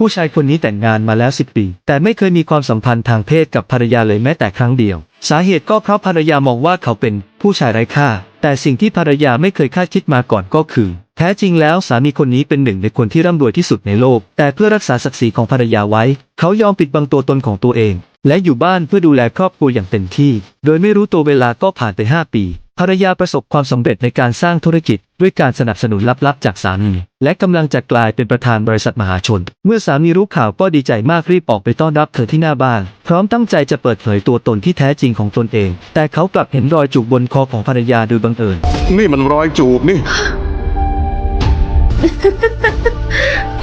ผู้ชายคนนี้แต่งงานมาแล้วสิบปี แต่ไม่เคยมีความสัมพันธ์ทางเพศกับภรรยาเลยแม้แต่ครั้งเดียว สาเหตุก็เพราะภรรยามองว่าเขาเป็นผู้ชายไร้ค่า แต่สิ่งที่ภรรยาไม่เคยคาดคิดมาก่อนก็คือ แท้จริงแล้วสามีคนนี้เป็นหนึ่งในคนที่ร่ำรวยที่สุดในโลก แต่เพื่อรักษาศักดิ์ศรีของภรรยาไว้ เขายอมปิดบังตัวตนของตัวเอง และอยู่บ้านเพื่อดูแลครอบครัวอย่างเต็มที่ โดยไม่รู้ตัวเวลาก็ผ่านไป 5 ปี ภรรยาประสบความสำเร็จในการสร้างธุรกิจ ด้วยการสนับสนุนลับๆ จากสามี และกำลังจะกลายเป็นประธานบริษัทมหาชน เมื่อสามีรู้ข่าวก็ดีใจมากรีบออกไปต้อนรับเธอที่หน้าบ้าน พร้อมตั้งใจจะเปิดเผยตัวตนที่แท้จริงของตนเอง แต่เขากลับเห็นรอยจูบบนคอของภรรยาโดยบังเอิญ นี่มันรอยจูบนี่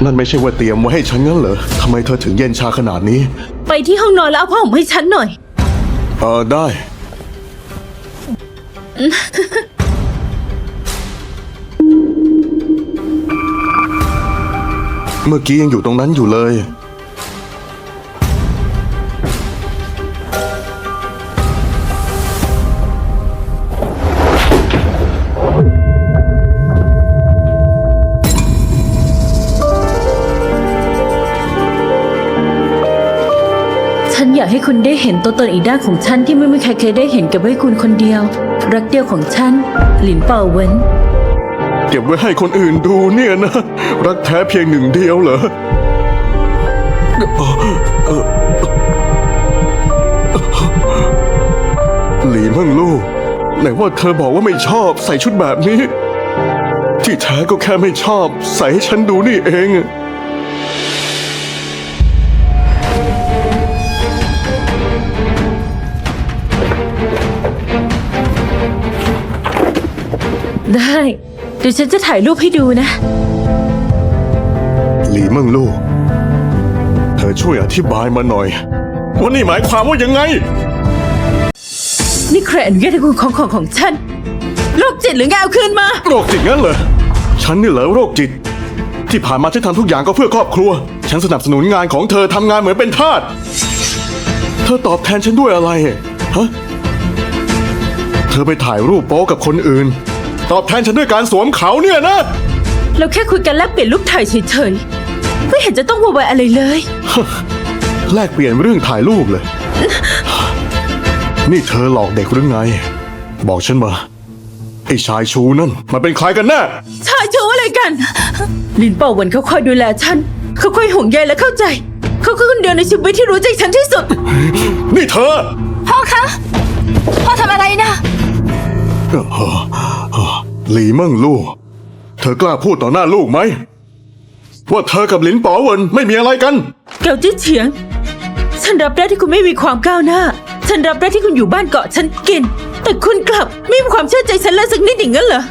นั่นไม่ใช่ว่าเตรียมไว้ให้ฉันงั้นเหรอทำไมเธอถึงเย็นชาขนาดนี้ ไปที่ห้องนอนแล้วเอาผ้าห่มให้ฉันหน่อย เออได้ เมื่อกี้ยังอยู่ตรงนั้นอยู่เลย ฉันอยากให้คุณได้เห็นตัวตนอีกด้านของฉันที่ไม่มีใครเคยได้เห็นเกับไว้คุณคนเดียว รักเดียวของฉัน หลินเป่าเวินเก็บไว้ให้คนอื่นดูเนี่ยนะ รักแท้เพียงหนึ่งเดียวเหรอหลีเมิ่งลู่ไหนว่าเธอบอกว่าไม่ชอบใส่ชุดแบบนี้ ที่แท้ก็แค่ไม่ชอบ ใส่ให้ฉันดูนี่เอง ได้ เดี๋ยวฉันจะถ่ายรูปให้ดูนะ หลีเมิ่งลู่เธอช่วยอธิบายมาหน่อยว่านี่หมายความว่ายังไง นี่ใครอนุญาตให้คุณของของของฉันโรคจิตหรือไงเอาคืนมาโรคจิตงั้นเหรอฉันนี่เหรอโรคจิต ที่ผ่านมาฉันทำทุกอย่างก็เพื่อครอบครัว ฉันสนับสนุนงานของเธอทำงานเหมือนเป็นทาสเธอตอบแทนฉันด้วยอะไรฮะเธอไปถ่ายรูปโป๊กับคนอื่น ตอบแทนฉันด้วยการสวมเขาเนี่ยนะ เราแค่คุยกันแลกเปลี่ยนรูปถ่ายเฉยๆ ไม่เห็นจะต้องวุ่นวายอะไรเลย แลกเปลี่ยนเรื่องถ่ายรูปเลย นี่เธอหลอกเด็กหรือไง บอกฉันมา ไอ้ชายชูนั่น มันเป็นใครกันแน่ชายชูอะไรกัน ลินเป่าหวันเขาคอยดูแลฉัน เขาคอยห่วงใยและเข้าใจ เขาคือคนเดียวในชีวิตที่รู้ใจฉันที่สุด นี่เธอ พ่อคะ พ่อทำอะไรนะ หลีเมิ่งลู่เธอกล้าพูดต่อหน้าลูกไหม ว่าเธอกับหลินป๋อเหวินไม่มีอะไรกัน เกาจี้เฉียง ฉันรับได้ที่คุณไม่มีความก้าวหน้า ฉันรับได้ที่คุณอยู่บ้านเกาะฉันกิน แต่คุณกลับไม่มีความเชื่อใจฉันเลยสักนิดอย่างนั้นเหรอ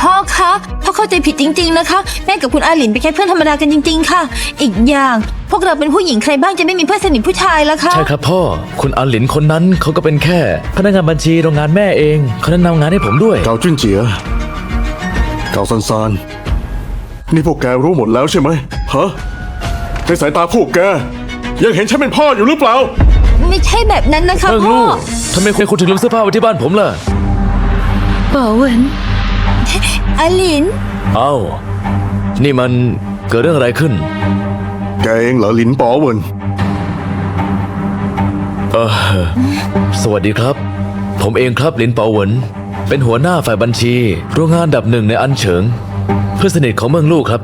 พ่อคะพ่อเข้าใจผิดจริง ๆ นะคะ แม่กับคุณอาหลินเป็นแค่เพื่อนธรรมดากันจริง ๆ ค่ะ อีกอย่าง พวกเราเป็นผู้หญิงใครบ้างจะไม่มีเพื่อนสนิทผู้ชายล่ะคะ ใช่ครับพ่อ คุณอันหลินคนนั้นเขาก็เป็นแค่ พนักงานบัญชีโรงงานแม่เองเขาแนะนำงานให้ผมด้วย เกาจุนเจียเกาซันซานนี่พวกแกรู้หมดแล้วใช่ไหมฮะในสายตาพวกแก ยังเห็นฉันเป็นพ่ออยู่หรือเปล่า ไม่ใช่แบบนั้นนะคะเอิงพ่อ ลูกทำไมคุณถึงลืมเสื้อผ้าไว้ที่บ้านผมล่ะ เป่าหวัน อาหลิน เอ้า นี่มันเกิดเรื่องอะไรขึ้น แกเองเหรอหลินป๋อเหวินเออสวัสดีครับ ผมเองครับหลินเปาเหวินเป็นหัวหน้าฝ่ายบัญชีโรงงานอันดับหนึ่งในอันเฉิง เพื่อนสนิทของเมืองลูกครับ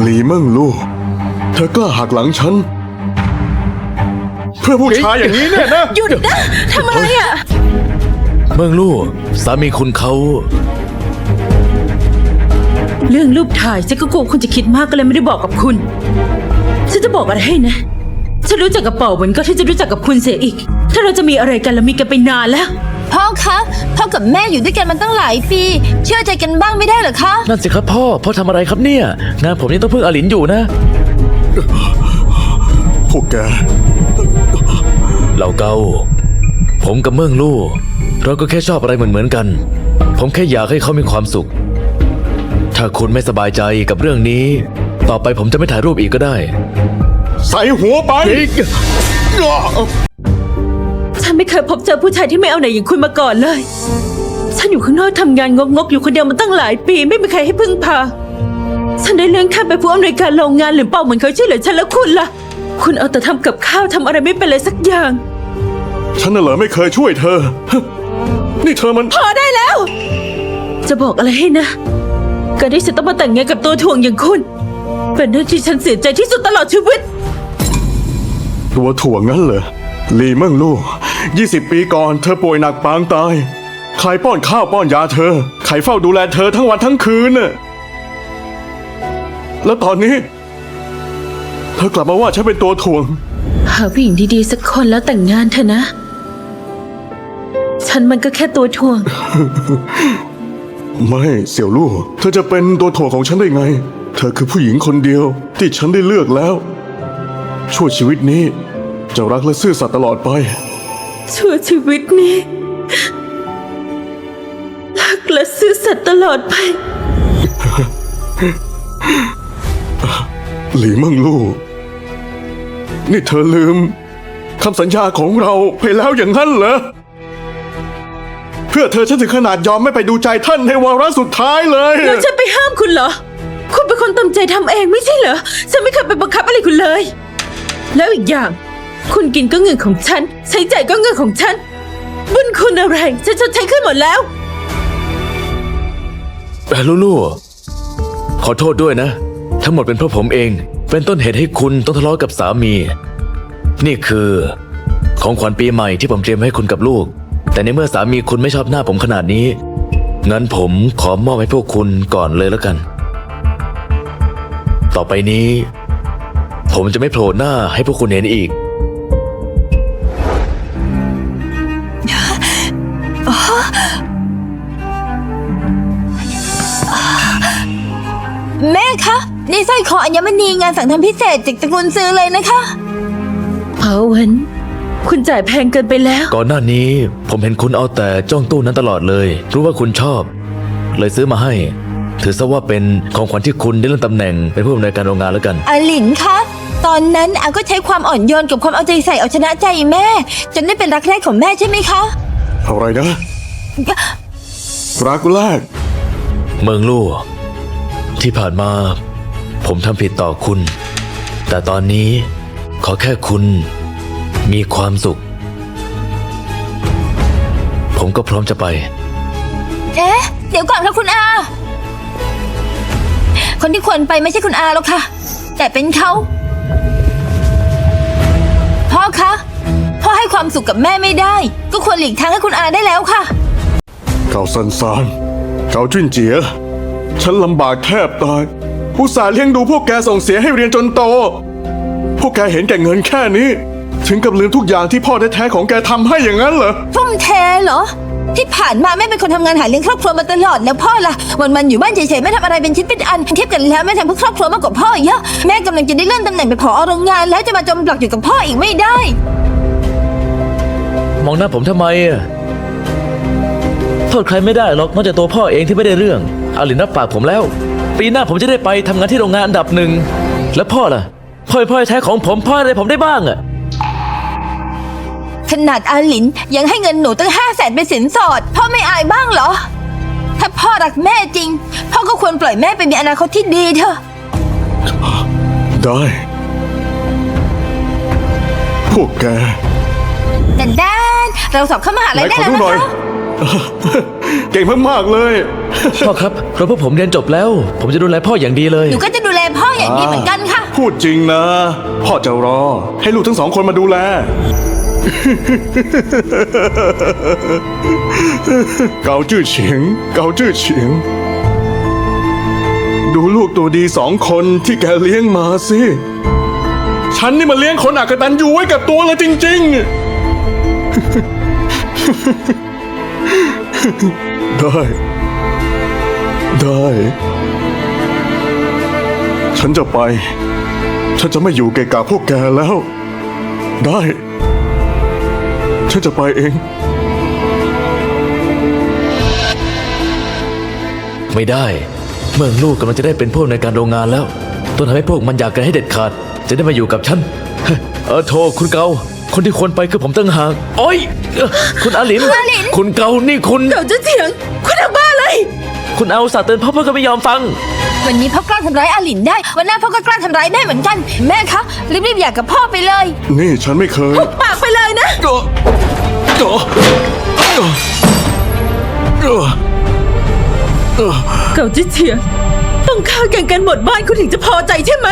หลีเมิ่งลู่เธอกล้าหักหลังฉัน เพื่อผู้ชายอย่างนี้เนี่ยนะ หยุดนะทำอะไรอะ เมืองลูกสามีคุณเขา เรื่องรูปถ่ายฉันก็กลัวคุณจะคิดมากก็เลยไม่ได้บอกกับคุณ ฉันจะบอกอะไรให้นะ ฉันรู้จักกับเป่าเหมือนก็ที่จะรู้จักกับคุณเสียอีก ถ้าเราจะมีอะไรกันเรามีกันไปนานแล้ว พ่อคะ พ่อกับแม่อยู่ด้วยกันมาตั้งหลายปี เชื่อใจกันบ้างไม่ได้เหรอคะ นั่นสิครับพ่อ พ่อทำอะไรครับเนี่ย งานผมยังต้องพึ่งอาหลินอยู่นะ พวกแก เหล่าเกาผมกับเมืองลู่ เราก็แค่ชอบอะไรเหมือนเหมือนๆกัน ผมแค่อยากให้เขามีความสุข ถ้าคุณไม่สบายใจกับเรื่องนี้ ต่อไปผมจะไม่ถ่ายรูปอีกก็ได้ ใส่หัวไป ฉันไม่เคยพบเจอผู้ชายที่ไม่เอาไหนอย่างคุณมาก่อนเลย ฉันอยู่ข้างนอกทำงานงกๆอยู่คนเดียวมาตั้งหลายปี ไม่มีใครให้พึ่งพา ฉันได้เลื่อนขั้นไปผู้อำนวยการโรงงานหรือเปล่าเหมือนเขาช่วยเหลือฉันแล้วคุณล่ะ คุณเอาแต่ทำกับข้าวทำอะไรไม่เป็นเลยสักอย่าง ฉันน่ะเหรอไม่เคยช่วยเธอ นี่เธอมันพอได้แล้ว จะบอกอะไรให้นะการที่ฉันต้องมาแต่งงานกับตัวถ่วงอย่างคุณ เป็นเรื่องที่ฉันเสียใจที่สุดตลอดชีวิต ตัวถ่วงงั้นเหรอลีเมิ่งลู่ยี่สิบปีก่อนเธอป่วยหนักปางตาย ใครป้อนข้าวป้อนยาเธอ ใครเฝ้าดูแลเธอทั้งวันทั้งคืนน่ะแล้วตอนนี้ เธอกลับมาว่าฉันเป็นตัวถ่วง หาผู้หญิงดีๆสักคนแล้วแต่งงานเถอะนะ ฉันมันก็แค่ตัวถ่วง ไม่เสี่ยวลู่เธอจะเป็นตัวถ่วงของฉันได้ไง เธอคือผู้หญิงคนเดียว ที่ฉันได้เลือกแล้ว ชั่วชีวิตนี้ จะรักและซื่อสัตย์ตลอดไป ชั่วชีวิตนี้รักและซื่อสัตย์ตลอดไป หลีเมิ่งลู่นี่เธอลืมคำสัญญาของเราไปแล้วอย่างนั้นเหรอเพื่อเธอฉันถึงขนาดยอมไม่ไปดูใจท่านในวาระสุดท้ายเลยแล้วฉันไปห้ามคุณเหรอ คุณเป็นคนตามใจทำเองไม่ใช่เหรอ ฉันไม่เคยไปบังคับอะไรคุณเลย แล้วอีกอย่าง คุณกินก็เงินของฉัน ใช้จ่ายก็เงินของฉัน บุญคุณอะไรฉันชดใช้ขึ้นหมดแล้วเอ่อลูลูขอโทษด้วยนะ ทั้งหมดเป็นเพราะผมเอง เป็นต้นเหตุให้คุณต้องทะเลาะกับสามี นี่คือ ของขวัญปีใหม่ที่ผมเตรียมให้คุณกับลูก แต่ในเมื่อสามีคุณไม่ชอบหน้าผมขนาดนี้ งั้นผมขอมอบให้พวกคุณก่อนเลยแล้วกัน ต่อไปนี้ ผมจะไม่โผล่หน้าให้พวกคุณเห็นอีก แม่คะ นี่สร้อยคออัญมณีงานสั่งทำพิเศษจากตระกูลซื้อเลยนะคะเอาเวน คุณจ่ายแพงเกินไปแล้ว ก่อนหน้านี้ผมเห็นคุณเอาแต่จ้องตู้นั้นตลอดเลย รู้ว่าคุณชอบ เลยซื้อมาให้ ถือซะว่าเป็นของขวัญที่คุณได้เลื่อนตำแหน่งเป็นผู้อำนวยการโรงงานแล้วกันอาหลินคะ ตอนนั้นอาก็ใช้ความอ่อนโยนกับความเอาใจใส่เอาชนะใจแม่ จนได้เป็นรักแรกของแม่ใช่ไหมคะ อะไรนะรักแรกเมืองลู่ที่ผ่านมา ผมทำผิดต่อคุณ แต่ตอนนี้ขอแค่คุณ มีความสุข ผมก็พร้อมจะไป เอ๊ะ เดี๋ยวก่อนค่ะคุณอา คนที่ควรไปไม่ใช่คุณอาหรอกค่ะ แต่เป็นเขา พ่อคะ พ่อให้ความสุขกับแม่ไม่ได้ ก็ควรหลีกทางให้คุณอาได้แล้วค่ะเก่าซันซานเก่าจุนเจีย ฉันลำบากแทบตาย ผู้สาห์เลี้ยงดูพวกแกส่งเสียให้เรียนจนโต พวกแกเห็นแก่เงินแค่นี้ ถึงกับลืมทุกอย่างที่พ่อแท้ๆของแกทำให้อย่างนั้นเหรอ ทุ่มเทเหรอ ที่ผ่านมาแม่เป็นคนทำงานหาเลี้ยงครอบครัวมาตลอดแล้วพ่อล่ะวันๆอยู่บ้านเฉยๆไม่ทำอะไรเป็นชิ้นเป็นอันเทียบกันแล้วแม่ทำเพื่อครอบครัวมากกว่าพ่อเยอะแม่กำลังจะได้เลื่อนตำแหน่งเป็นผอโรงงาน แล้วจะมาจมปลักอยู่กับพ่ออีกไม่ได้ มองหน้าผมทำไมอะโทษใครไม่ได้หรอกนอกจากตัวพ่อเองที่ไม่ได้เรื่องอาลินรับปากผมแล้ว ปีหน้าผมจะได้ไปทำงานที่โรงงานอันดับหนึ่งแล้วพ่อล่ะพ่อพ่อแท้ของผมพ่ออะไรผมได้บ้างอะ ขนาดอาหลินยังให้เงินหนูตั้งห้าแสนเป็นสินสอด พ่อไม่อายบ้างเหรอ ถ้าพ่อรักแม่จริง พ่อก็ควรปล่อยแม่ไปมีอนาคตที่ดีเถอะ ได้ พวกแกแต่ด้านเราสอบเข้ามหาไหนลัยได้ขอแล้วดูนะหน่อยคะ เก่งมากๆเลย พ่อครับเพราะพวกผมเรียนจบแล้ว ผมจะดูแลพ่ออย่างดีเลย หนูก็จะดูแลพ่ออย่างดีเหมือนกันค่ะ พูดจริงนะ พ่อจะรอ ให้ลูกทั้งสองคนมาดูแล เกาจื้อเฉียงเกาจื้อเฉียง ดูลูกตัวดีสองคนที่แกเลี้ยงมาสิ ฉันนี่มาเลี้ยงคนอักตันอยู่ไว้กับตัวเลยจริง ๆ ได้ ได้ ฉันจะไป ฉันจะไม่อยู่เกะกะพวกแกแล้ว ได้ ฉันจะไปเอง ไม่ได้ เมืองลูกกำลังจะได้เป็นผู้อำนวยการโรงงานแล้ว ต้องทำให้พวกมันอยากกันให้เด็ดขาด จะได้มาอยู่กับฉัน เออโทคุณเกา คนที่ควรไปคือผมตั้งหากโอ้ยเอ่อคุณอาหลิน อาหลิน คุณเกานี่คุณเก่าจะเถียงคุณทำบ้าเลย คุณเอาสาห์เตือนพ่อพ่อก็ไม่ยอมฟัง วันนี้พ่อกล้าทำร้ายอาหลินได้ วันหน้าพ่อก็กล้าทำร้ายแม่เหมือนกัน แม่คะรีบๆอยากกับพ่อไปเลยนี่ฉันไม่เคย ปากไปเลยนะก็ก็ก็ก็ เก่าจิเฉียงต้องฆ่าแก่งกันหมดบ้านคุณถึงจะพอใจใช่ไหม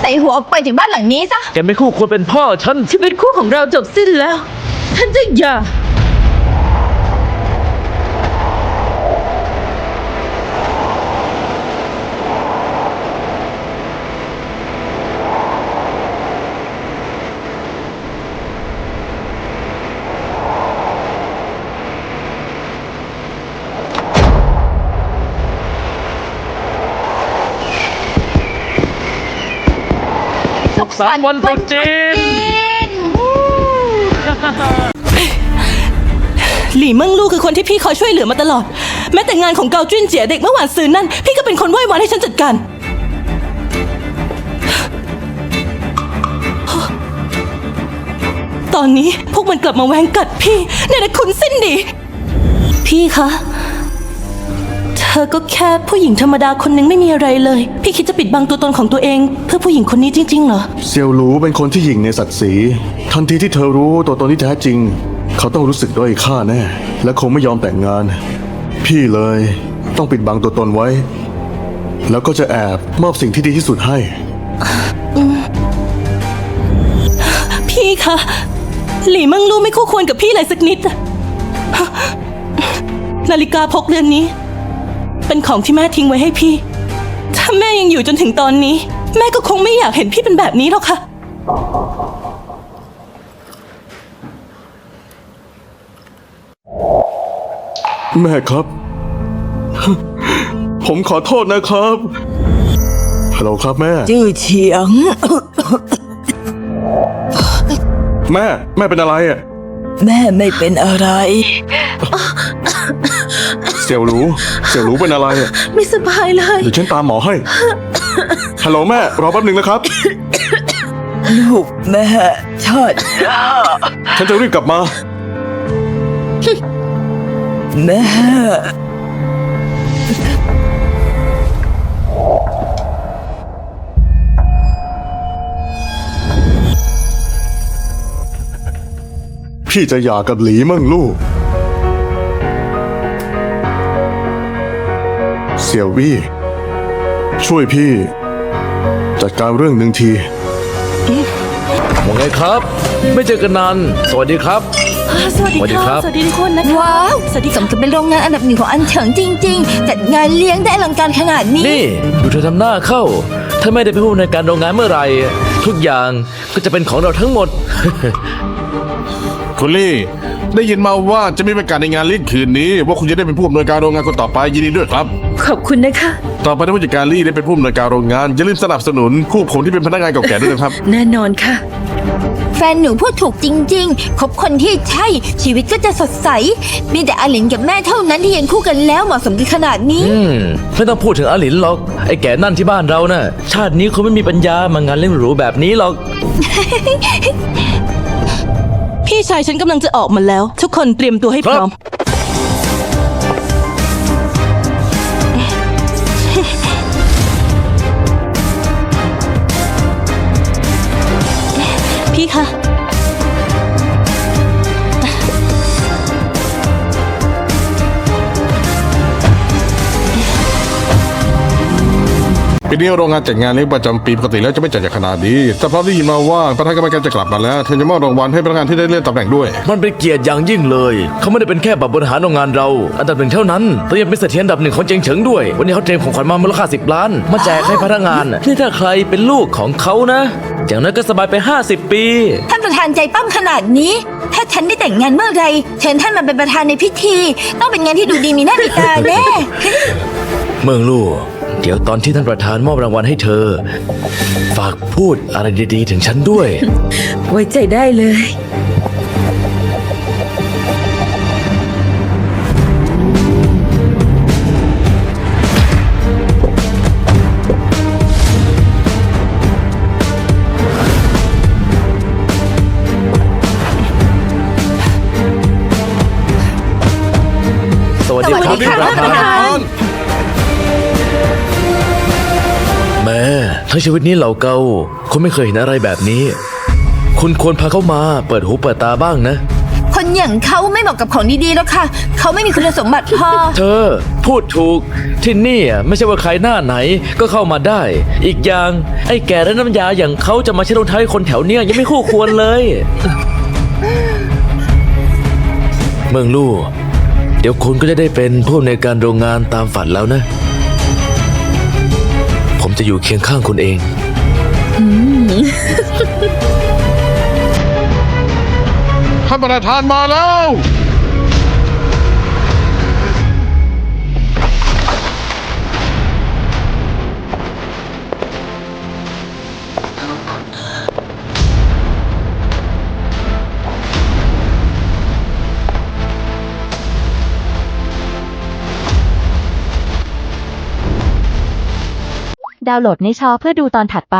ใส่หัวออกไปจากบ้านหลังนี้ซะ แกไม่คู่ควรเป็นพ่อฉัน ชีวิตคู่ของเราจบสิ้นแล้ว ท่านจะอย่า สามวันตรุษจีนหลี่เมิงลู่คือคนที่พี่คอยช่วยเหลือมาตลอด แม้แต่งานของเกาจุ้นเจียเด็กเมื่อวานซืนนั่น พี่ก็เป็นคนไหว้วานให้ฉันจัดการตอนนี้พวกมันกลับมาแหวงกัดพี่ในแต่คุณสิ้นดี พี่คะเธอก็แค่ผู้หญิงธรรมดาคนหนึงไม่มีอะไรเลย พี่คิดจะปิดบังตัวตนของตัวเอง เพื่อผู้หญิงคนนี้จริงๆเหรอ เซียวหรูเป็นคนที่หยิ่งในศักดิ์ศรี ทันทีที่เธอรู้ตัวตนที่แท้จริง เขาต้องรู้สึกด้อยค่าแน่ และคงไม่ยอมแต่งงาน พี่เลยต้องปิดบังตัวตนไว้ แล้วก็จะแอบมอบสิ่งที่ดีที่สุดให้ พี่คะ หลี่เมิงลู่ไม่คู่ควรกับพี่เลยสักนิดอะนาฬิกาพกเรือนนี้ เป็นของที่แม่ทิ้งไว้ให้พี่ ถ้าแม่ยังอยู่จนถึงตอนนี้ แม่ก็คงไม่อยากเห็นพี่เป็นแบบนี้หรอกค่ะ แม่ครับ ผมขอโทษนะครับ ฮัลโหลครับแม่ จื้อเฉียง แม่ แม่เป็นอะไรอะ แม่ไม่เป็นอะไร เสี่ยวหรูเสี่ยวหรูเป็นอะไรอะไม่สบายเลย เดี๋ยวฉันตามหมอให้ ฮัลโหลแม่รอแป๊บหนึ่งนะครับ ลูกแม่ชัดฉันจะรีบกลับมา แม่พี่จะหย่ากับหลีเมิ่งลู่เสี่ยววี่ ช่วยพี่ จัดการเรื่องหนึ่งที ว่าไงครับ ไม่เจอกันนาน สวัสดีครับ สวัสดีสวัสดีครัค่ะบ สวัสดีทุกคนนะคะว้าวสวัสดีสค่ะมกับเป็นโรงงานอันดับหนึ่งของอันเฉิงจริง ๆ จัดงานเลี้ยงได้อลังการขนาดนี้ นี่ดูเธอทำหน้าเข้า ถ้าไม่ได้เป็นผู้ในวยการโรงงานเมื่อไหร่ทุกอย่างก็จะเป็นของเราทั้งหมด คุณลี่ ได้ยินมาว่าจะมีประกาศในงานเลี้ยงคืนนี้ ว่าคุณจะได้เป็นผู้อำนวยการโรงงานคนต่อไปยินดีด้วยครับ ขอบคุณนะคะ ต่อไปถ้าผู้จัดการลี่ได้เป็นผู้อำนวยการโรงงาน อย่าลืมสนับสนุนคู่ผมที่เป็นพนักงานเก่าแก่ด้วยนะครับ แน่นอนค่ะ แฟนหนูพูดถูกจริงๆ คบคนที่ใช่ชีวิตก็จะสดใส มีแต่อาหลินกับแม่เท่านั้นที่ยังคู่กันแล้วเหมาะสมกันขนาดนี้ อืมไม่ต้องพูดถึงอาหลินหรอก ไอ้แก่นั่นที่บ้านเราน่ะ ชาตินี้คงไม่มีปัญญามางานเลี้ยงหรูแบบนี้หรอก พี่ชายฉันกำลังจะออกมาแล้ว ทุกคนเตรียมตัวให้พร้อมพี่ คะ ปีนี้โรงงานจัดงานเลี้ยงประจำปีปกติแล้วจะไม่จัดอย่างขนาดนี้แต่เพราะได้ยินมาว่าประธานกรรมการจะกลับมาแล้วเธอจะมอบรางวัลให้พนักงานที่ได้เลื่อนตำแหน่งด้วย มันเป็นเกียรติอย่างยิ่งเลย เขาไม่ได้เป็นแค่บับบริหารโรงงานเรา อันดับหนึ่งเท่านั้นแต่ยังเป็นเสถียรอันดับหนึ่งของเจียงเฉิงด้วย วันนี้เขาเตรียมของขวัญมามูลค่าสิบล้าน มาแจกให้พนักงานนี่ถ้าใครเป็นลูกของเขานะ อย่างนั้นก็สบายไป 50 ปี ท่านประธานใจปั้มขนาดนี้ ถ้าฉันได้แต่งงานเมื่อไหรเชิญท่านมาเป็นประธานในพิธี ต้องเป็นงานที่ดูดีมีหน้ามีตาแน่ เมืองลู่เเดี๋ยวตอนที่ท่านประธานมอบรางวัลให้เธอ ฝากพูดอะไรดีๆ ถึงฉันด้วย ไว้ใจได้เลย สวัสดีครับ ทั้งชีวิตนี้เหล่าเกาคุณไม่เคยเห็นอะไรแบบนี้ คุณควรพาเขามาเปิดหูเปิดตาบ้างนะ คนอย่างเขาไม่เหมาะกับของดีๆแล้วค่ะ เขาไม่มีคุณสมบัติพอ เธอพูดถูกที่นี่อะไม่ใช่ว่าใครหน้าไหนก็เข้ามาได้ อีกอย่างไอ้แก่และน้ำยาอย่างเขาจะมาใช้รองเท้าให้คนแถวเนี้ยยังไม่คู่ควรเลย เมืองลู่เดี๋ยวคุณก็จะได้เป็นผู้อำนวยการโรงงานตามฝันแล้วนะผม จะอยู่เคียงข้างคุณเอง ท่านประธานมาแล้ว ดาวน์โหลดในชอเพื่อดูตอนถัดไป